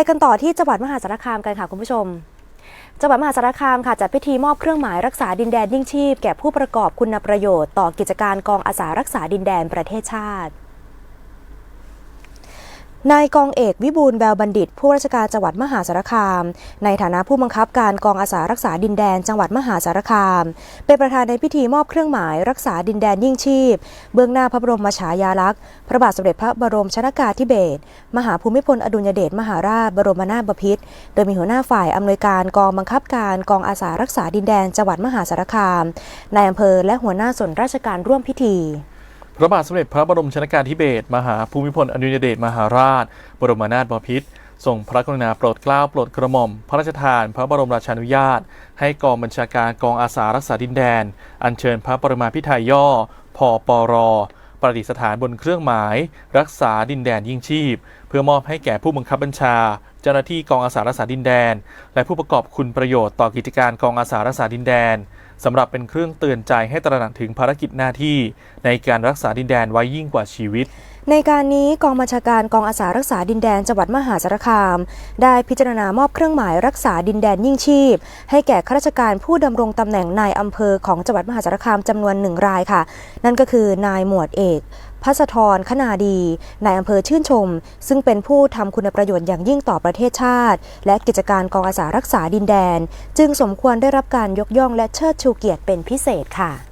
ไปกันต่อที่จังหวัดมหาสารคามกันค่ะคุณผู้ชมจังหวัดมหาสารคามค่ะจัดพิธีมอบเครื่องหมายรักษาดินแดนยิ่งชีพ แก่ผู้ประกอบคุณประโยชน์ต่อกิจการกองอาสารักษาดินแดนประเทศชาติ นายกองเอกวิบูลแววบัณฑิต ผู้ราชการจังหวัดมหาสารคาม ในฐานะผู้บังคับการกองอาสารักษาดินแดนจังหวัดมหาสารคาม เป็นประธานในพิธีมอบเครื่องหมายรักษาดินแดนยิ่งชีพ เบื้องหน้าพระบรมฉายาลักษณ์พระบาทสมเด็จพระบรมชนากาธิเบศรมหาภูมิพลอดุลยเดชมหาราชบรมนาถบพิตรโดยมีหัวหน้าฝ่ายอำนวยการกองบังคับการกองอาสารักษาดินแดนจังหวัดมหาสารคามนายอำเภอและหัวหน้าส่วนราชการร่วมพิธี ระบาทสมเด็จพระบรมชนกาธิเบศรมหาภูมิพลอดุลยเดชมหาราช บรมนาถบพิตรทรงพระกรุณาโปรดเกล้าโปรดกระหม่อม พระราชทาน พระบรมราชานุญาต ให้กองบัญชาการกองอาสารักษาดินแดน อัญเชิญพระปรมาภิไธยย่อพปรประดิษฐานบนเครื่องหมาย รักษาดินแดนยิ่งชีพ เพื่อมอบให้แก่ผู้บังคับบัญชา เจ้าหน้าที่กองอาสารักษาดินแดน และผู้ประกอบคุณประโยชน์ต่อกิจการกองอาสารักษาดินแดน สำหรับเป็นเครื่องเตือนใจให้ตระหนักถึงภารกิจหน้าที่ ในการรักษาดินแดนไว้ยิ่งกว่าชีวิตในการนี้กองบัญชาการกองอาสารักษาดินแดนจังหวัดมหาสารคาม ได้พิจารณามอบเครื่องหมายรักษาดินแดนยิ่งชีพ ให้แก่ข้าราชการผู้ดำรงตำแหน่งนายอำเภอของจังหวัดมหาสารคามจำนวนหนึ่งรายค่ะ นั่นก็คือนายหมวดเอก พัสธรคณาดีนายอำเภอชื่นชม ซึ่งเป็นผู้ทำคุณประโยชน์อย่างยิ่งต่อประเทศชาติ และกิจการกองอาสารักษาดินแดน จึงสมควรได้รับการยกย่องและเชิดชูเกียรติเป็นพิเศษค่ะ